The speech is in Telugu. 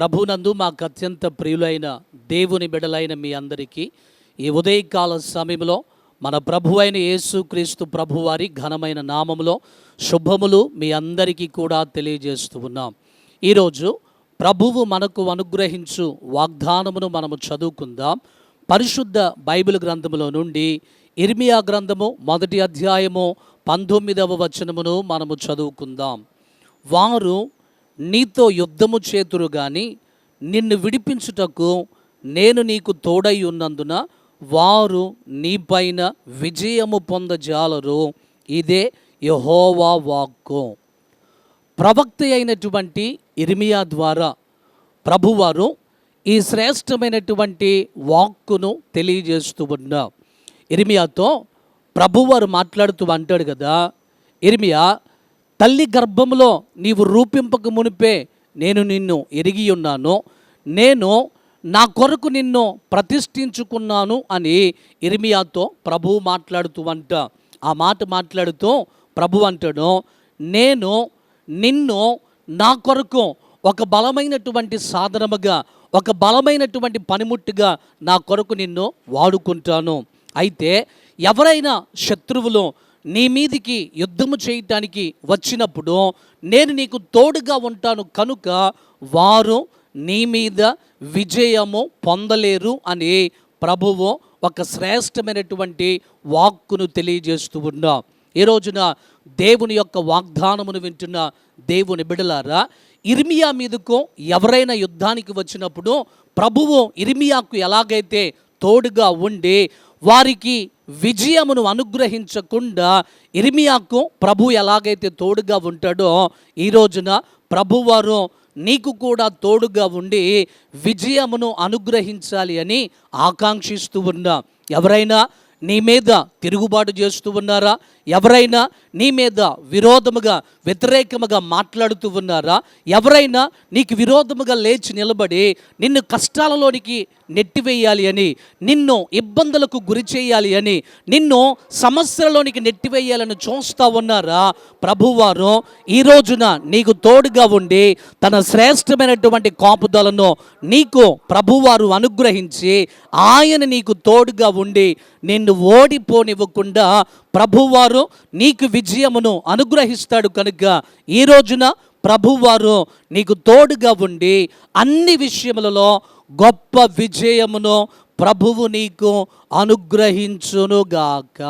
ప్రభునందు మాకు అత్యంత ప్రియులైన దేవుని బిడలైన మీ అందరికీ ఈ ఉదయకాల సమయంలో మన ప్రభు అయిన యేసుక్రీస్తు ప్రభువారి ఘనమైన నామములో శుభములు మీ అందరికీ కూడా తెలియజేస్తూ ఉన్నాం. ఈరోజు ప్రభువు మనకు అనుగ్రహించు వాగ్దానమును మనము చదువుకుందాం. పరిశుద్ధ బైబిల్ గ్రంథములో నుండి ఇర్మియా గ్రంథము మొదటి అధ్యాయము పంతొమ్మిదవ వచనమును మనము చదువుకుందాం. వారు నీతో యుద్ధము చేతురు గాని నిన్ను విడిపించుటకు నేను నీకు తోడై ఉన్నందున వారు నీపైన విజయము పొందజాలరు. ఇదే యహోవా వాక్కు. ప్రవక్త అయినటువంటి ఇర్మియా ద్వారా ప్రభువారు ఈ శ్రేష్టమైనటువంటి వాక్కును తెలియజేస్తూ ఉన్నా ఇర్మియాతో ప్రభువారు మాట్లాడుతూ అంటాడు కదా ఇర్మియా తల్లి గర్భంలో నీవు రూపింపక మునిపే నేను నిన్ను ఎరిగి ఉన్నాను. నేను నా కొరకు నిన్ను ప్రతిష్ఠించుకున్నాను అని ఇర్మియాతో ప్రభు మాట్లాడుతూ అంట. ఆ మాట మాట్లాడుతూ ప్రభు అంటాడు నేను నిన్ను నా కొరకు ఒక బలమైనటువంటి సాధనముగా ఒక బలమైనటువంటి పనిముట్టుగా నా కొరకు నిన్ను వాడుకుంటాను. అయితే ఎవరైనా శత్రువులు నీ మీదికి యుద్ధము చేయటానికి వచ్చినప్పుడు నేను నీకు తోడుగా ఉంటాను కనుక వారు నీ మీద విజయము పొందలేరు అని ప్రభువు ఒక శ్రేష్టమైనటువంటి వాక్కును తెలియజేస్తూ ఉన్నా. ఈ రోజున దేవుని యొక్క వాగ్దానమును వింటున్న దేవుని బిడలారా ఇర్మియా మీదకు ఎవరైనా యుద్ధానికి వచ్చినప్పుడు ప్రభువు ఇర్మియాకు ఎలాగైతే తోడుగా ఉండి వారికి విజయమును అనుగ్రహించకుండా ఇర్మియాకు ప్రభు ఎలాగైతే తోడుగా ఉంటాడో ఈ రోజున ప్రభువారు నీకు కూడా తోడుగా ఉండి విజయమును అనుగ్రహించాలి అని ఆకాంక్షిస్తూ ఉన్నా. ఎవరైనా నీ మీద తిరుగుబాటు చేస్తూ ఉన్నారా? ఎవరైనా నీ మీద విరోధముగా వ్యతిరేకముగా మాట్లాడుతూ ఉన్నారా? ఎవరైనా నీకు విరోధముగా లేచి నిలబడి నిన్ను కష్టాలలోనికి నెట్టివేయాలి అని నిన్ను ఇబ్బందులకు గురి చేయాలి అని నిన్ను సమస్యలలోనికి నెట్టివేయాలని చూస్తూ ఉన్నారా? ప్రభువారు ఈ రోజున నీకు తోడుగా ఉండి తన శ్రేష్టమైనటువంటి కాపుదలను నీకు ప్రభువారు అనుగ్రహించి ఆయన నీకు తోడుగా ఉండి నిన్ను ఓడిపోనివ్వకుండా ప్రభువారు నీకు విజయమును అనుగ్రహిస్తాడు కనుక ఈ రోజున ప్రభువారు నీకు తోడుగా ఉండి అన్ని విషయములలో గొప్ప విజయమును ప్రభువు నీకు అనుగ్రహించునుగాక.